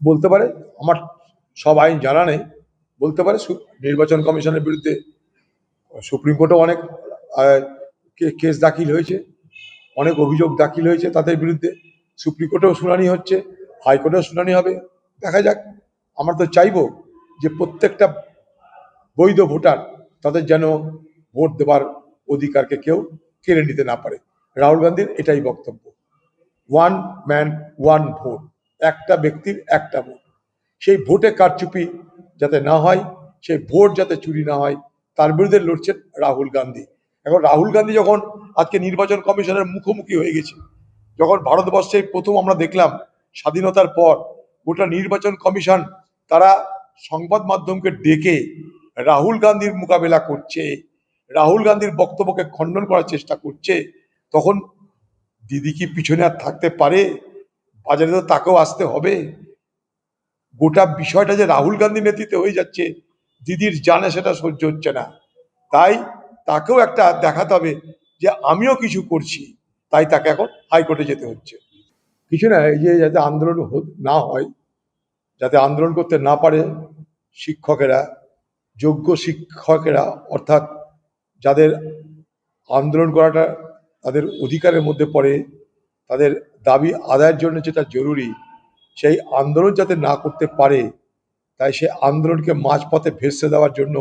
বলতে পারে, আমার সব আইন জানা নেই, বলতে পারে নির্বাচন কমিশনের বিরুদ্ধে সুপ্রিম কোর্টেও অনেক কেস দাখিল হয়েছে, অনেক অভিযোগ দাখিল হয়েছে তাদের বিরুদ্ধে, সুপ্রিম কোর্টেও শুনানি হচ্ছে, হাইকোর্টেও শুনানি হবে, দেখা যাক। আমরা তো চাইব যে প্রত্যেকটা বৈধ ভোটার তাদের যেন ভোট দেওয়ার অধিকারকে কেউ কেড়ে নিতে না পারে। রাহুল গান্ধীর এটাই বক্তব্য। ওয়ান ম্যান ওয়ান ভোট একটা ব্যক্তির একটা ভোট। সেই ভোটে কারচুপি যাতে না হয়, সেই ভোট যাতে চুরি না হয়, তার বিরুদ্ধে লড়ছেন রাহুল গান্ধী। এখন রাহুল গান্ধী যখন আজকে নির্বাচন কমিশনের মুখোমুখি হয়ে গেছে, যখন ভারতবর্ষে প্রথম আমরা দেখলাম, স্বাধীনতার পর গোটা নির্বাচন কমিশন তারা সংবাদ মাধ্যমকে ডেকে রাহুল গান্ধীর মোকাবেলা করছে, রাহুল গান্ধীর বক্তব্যকে খণ্ডন করার চেষ্টা করছে, তখন দিদি কি পিছনে আর থাকতে পারে? বাজারে তো তাকেও আসতে হবে। গোটা বিষয়টা যে রাহুল গান্ধী নেতৃত্বে হয়ে যাচ্ছে, দিদির জানে সেটা সহ্য হচ্ছে না। তাই তাকেও একটা দেখাতে হবে যে আমিও কিছু করছি, তাই তাকে এখন হাইকোর্টে যেতে হচ্ছে। কিছু না, এই যে যাতে আন্দোলন না হয়, যাতে আন্দোলন করতে না পারে শিক্ষকেরা, যোগ্য শিক্ষকেরা, অর্থাৎ যাদের আন্দোলন করাটা তাদের অধিকারের মধ্যে পড়ে তাদের দাবি আদায়ের জন্য যেটা জরুরি, সেই আন্দোলন যাতে না করতে পারে, তাই সে আন্দোলনকে মাঝপথে ভেসে দেওয়ার জন্য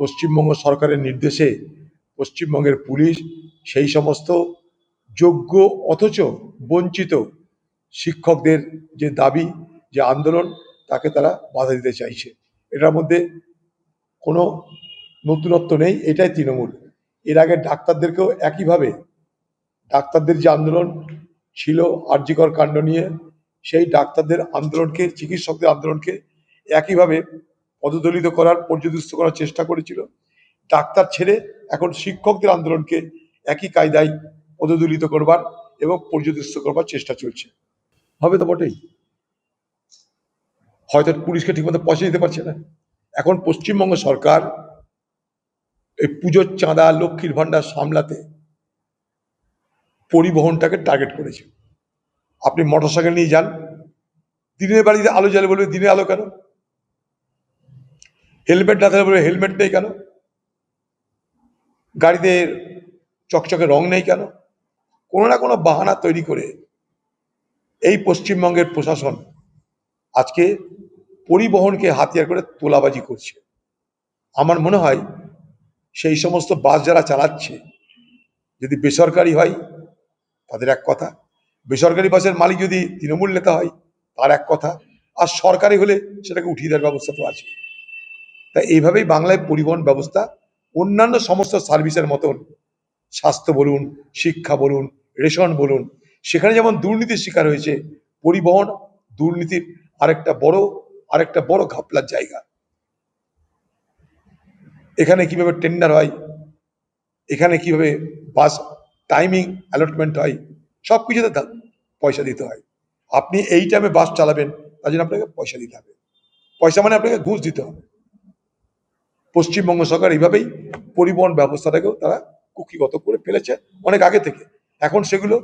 পশ্চিমবঙ্গ সরকারের নির্দেশে পশ্চিমবঙ্গের পুলিশ সেই সমস্ত যোগ্য অথচ বঞ্চিত শিক্ষকদের যে দাবি, যে আন্দোলন, তাকে তারা বাধা দিতে চাইছে। এটার মধ্যে কোনো নতুনত্ব নেই, এটাই তৃণমূল। এর আগে ডাক্তারদেরকেও একইভাবে, ডাক্তারদের যে আন্দোলন ছিল আর্যিকর কাণ্ড নিয়ে, সেই ডাক্তারদের আন্দোলনকে, চিকিৎসকদের আন্দোলনকে একইভাবে পদদলিত করার, পর্যদস্ত করার চেষ্টা করেছিল। ডাক্তার ছেড়ে এখন শিক্ষকদের আন্দোলনকে একই কায়দায় পদদলিত করবার এবং পর্যদস্ত করবার চেষ্টা চলছে। হবে তো বটেই। হয়তো পুলিশকে ঠিকমতো পয়সা দিতে পারছে না। এখন পশ্চিমবঙ্গ সরকার এই পুজোর চাঁদা, লক্ষ্মীর ভাণ্ডার সামলাতে পরিবহনটাকে টার্গেট করেছে। আপনি মোটরসাইকেল নিয়ে যান, দিনের বাড়িতে আলো জ্বালে বলবে দিনে আলো কেন? হেলমেট না থাকলে বলবে হেলমেট নেই কেন? গাড়িতে চকচকে রং নেই কেন? কোনো না কোনো বাহানা তৈরি করে এই পশ্চিমবঙ্গের প্রশাসন আজকে পরিবহনকে হাতিয়ার করে তোলাবাজি করছে। আমার মনে হয় সেই সমস্ত বাস যারা চালাচ্ছে, যদি বেসরকারি হয় তাদের এক কথা। বেসরকারি বাসের মালিক যদি তৃণমূল নেতা হয়, তার এক কথা। আর সরকারি হলে সেটাকে উঠিয়ে দেওয়ার ব্যবস্থা তো আছে। তাই এইভাবেই বাংলায় পরিবহন ব্যবস্থা, অন্যান্য সমস্ত সার্ভিসের মতন। স্বাস্থ্য বলুন, শিক্ষা বলুন, রেশন বলুন, সেখানে যেমন দুর্নীতির শিকার হয়েছে, পরিবহন দুর্নীতির আরেকটা বড় আরেকটা বড় ঘাপলার জায়গা। এখানে কীভাবে টেন্ডার হয়, এখানে কীভাবে বাস টাইমিং অ্যালটমেন্ট হয় সব কিছুতে পয়সা দিতে হয়। আপনি এই টাইমে বাস চালাবেন, তার জন্য আপনাকে পয়সা দিতে হবে। পয়সা মানে আপনাকে ঘুষ দিতে হবে। পশ্চিমবঙ্গ সরকার এইভাবেই পরিবহন ব্যবস্থাটাকেও তারা কুক্ষিগত করে ফেলেছে অনেক আগে থেকে। এখন সেগুলো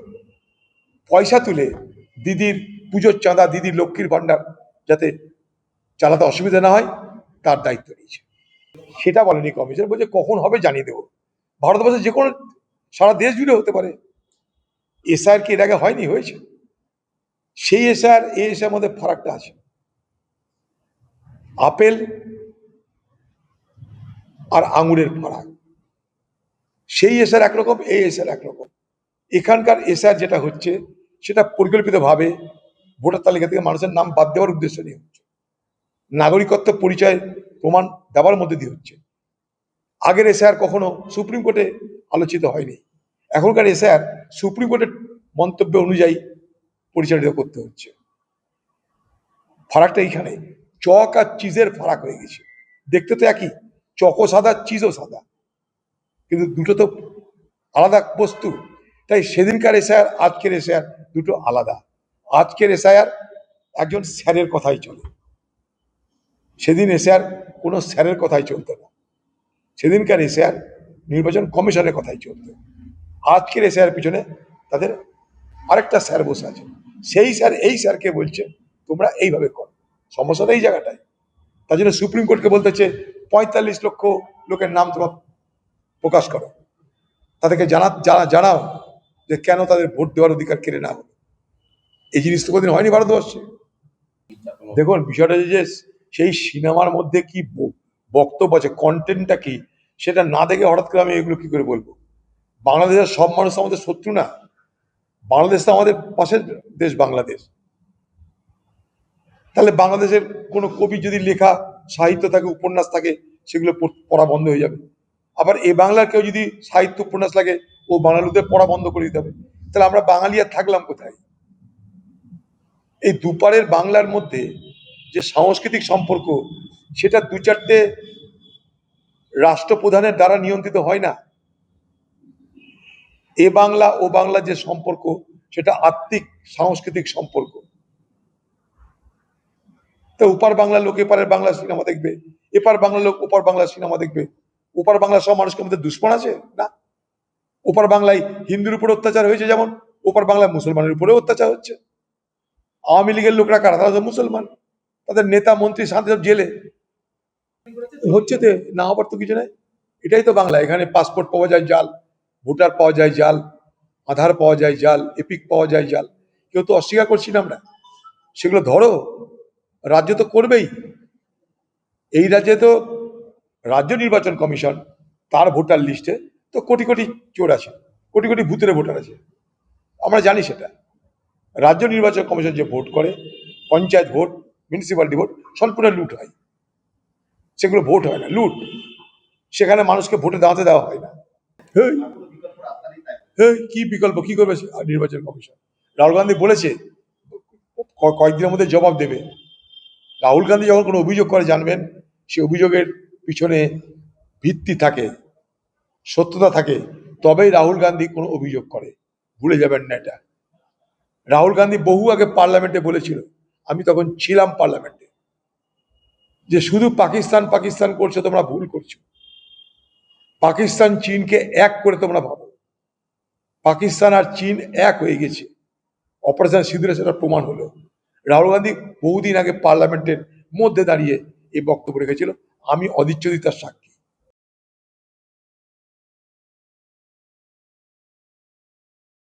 পয়সা তুলে দিদির পুজোর চাঁদা, দিদির লক্ষ্মীর ভাণ্ডার যাতে চালাতে অসুবিধা না হয়, তার দায়িত্ব নিয়েছে। সেটা বলেনি কমিশন, বলছে কখন হবে জানিয়ে দেবো। ভারতবর্ষে যে কোনো সারা দেশ জুড়ে হতে পারে। এসআর কি এর আগে হয়নি, হয়েছে? সেই এসআর এ এসআর মধ্যে ফারাকটা আছে। আপেল আর আঙুরের ফারাক। সেই এসআর একরকম, এই এসআর একরকম। এখানকার এসআর যেটা হচ্ছে, সেটা পরিকল্পিতভাবে ভোটার তালিকা থেকে মানুষের নাম বাদ দেওয়ার উদ্দেশ্য নিয়ে হচ্ছে। নাগরিকত্ব পরিচয় প্রমাণ দেওয়ার মধ্যে দিয়ে হচ্ছে। আগের এসআর কখনো সুপ্রিম কোর্টে আলোচিত হয়নি। এখনকার এসআর সুপ্রিম কোর্টের মন্তব্য অনুযায়ী পরিচালিত করতে হচ্ছে। ফারাকটা এইখানে, চক আর চিজের ফারাক হয়ে গেছে। দেখতে তো একই, চকও সাদা, চিজও সাদা। কিন্তু দুটো তো আলাদা বস্তু। তাই সেদিনকার এসআর, আজকের এসআর দুটো আলাদা। আজকের এসআর একজন স্যারের কথাই চলে। সেদিন এসআর কোনো স্যারের কথাই চলতো না। সেদিনকার এসআর নির্বাচন কমিশনের কথাই চলতো। আজকের এসআর পিছনে তাদের আরেকটা স্যার বসে আছে। সেই স্যার, এই স্যারকে বলছে, তোমরা এইভাবে করো। সমস্যাটা এই জায়গাটায়। তার জন্য সুপ্রিম কোর্টকে বলতেছে পঁয়তাল্লিশ লক্ষ লোকের নাম তোমরা প্রকাশ করো। তাদেরকে জানা জানা, জানাও যে কেন তাদের ভোট দেওয়ার অধিকার কেড়ে না হলো। এই জিনিস তো কোনোদিন হয়নি ভারতবর্ষে। দেখুন, বিষয়টা যে সেই সিনেমার মধ্যে কি বক্তব্য আছে কন্টেন্টটা কি? সেটা না দেখে হঠাৎ করে আমি এগুলো কি করে বলব? বাংলাদেশের সব মানুষ আমাদের শত্রু না। বাংলাদেশ তো আমাদের পাশের দেশ বাংলাদেশ। তাহলে বাংলাদেশের কোনো কবি যদি লেখা, সাহিত্য থাকে, উপন্যাস থাকে, সেগুলো পড়া বন্ধ হয়ে যাবে। আবার এ বাংলার কেউ যদি সাহিত্য, উপন্যাস লাগে, ও বাঙালিদের পড়া বন্ধ করে দিতে হবে। তাহলে আমরা বাঙালি আর থাকলাম কোথায়? এই দুপারের বাংলার মধ্যে যে সাংস্কৃতিক সম্পর্ক, সেটা দু চারটে রাষ্ট্রপ্রধানের দ্বারা নিয়ন্ত্রিত হয় না। এ বাংলা, ও বাংলা যে সম্পর্ক, সেটা আত্মিক, সাংস্কৃতিক সম্পর্ক। তো উপার বাংলার লোক, এপারের বাংলা সিনেমা দেখবে। এপার বাংলার লোক, ওপার বাংলা সিনেমা দেখবে। ওপার বাংলার সব মানুষকে মধ্যে দুশ্মন আছে? না। ওপার বাংলায় হিন্দুর উপর অত্যাচার হয়েছে যেমন, ওপার বাংলায় মুসলমানের উপরে অত্যাচার হচ্ছে। আওয়ামী লীগের লোকরা কারা? তারা মুসলমান। তাদের নেতা, মন্ত্রী, শান্তি সব জেলে। হচ্ছে তো, না হবার তো কিছু নাই। এটাই তো বাংলা। এখানে পাসপোর্ট পাওয়া যায় জাল। ভোটার পাওয়া যায় জাল, আধার পাওয়া যায় জাল, এপিক পাওয়া যায় জাল। কেউ তো অস্বীকার করছি না আমরা। সেগুলো ধরো। রাজ্য তো করবেই। এই রাজ্যে তো রাজ্য নির্বাচন কমিশন, তার ভোটার লিস্টে তো কোটি কোটি চোর আছে, কোটি কোটি ভূতের ভোটার আছে। আমরা জানি সেটা। রাজ্য নির্বাচন কমিশন যে ভোট করে, পঞ্চায়েত ভোট মিউনিসিপ্যালিটি ভোট, সম্পূর্ণ লুট হয়। সেগুলো ভোট হয় না, লুট। সেখানে মানুষকে ভোটে দাঁড়াতে দেওয়া হয় না। কি বিকল্প? কি করবে নির্বাচন কমিশন? রাহুল গান্ধী বলেছে কয়েকদিনের মধ্যে জবাব দেবে। রাহুল গান্ধী যখন কোনো অভিযোগ করে জানবেন, সে অভিযোগের পিছনে ভিত্তি থাকে, সত্যতা থাকে, তবেই রাহুল গান্ধী কোনো অভিযোগ করে। ভুলে যাবেন না এটা। রাহুল গান্ধী বহু আগে পার্লামেন্টে বলেছিল, আমি তখন ছিলাম পার্লামেন্টে, যে শুধু পাকিস্তান পাকিস্তান করছ, তোমরা ভুল করছ। পাকিস্তান, চীনকে এক করে তোমরা ভাবো। পাকিস্তান আর চীন এক হয়ে গেছে। অপারেশন সিঁদুরে সেটা প্রমাণ হলো। রাহুল গান্ধী বহুদিন আগে পার্লামেন্টের মধ্যে দাঁড়িয়ে এই বক্তব্য রেখেছিল। আমি অদিচ্ছদিতার সাক্ষী।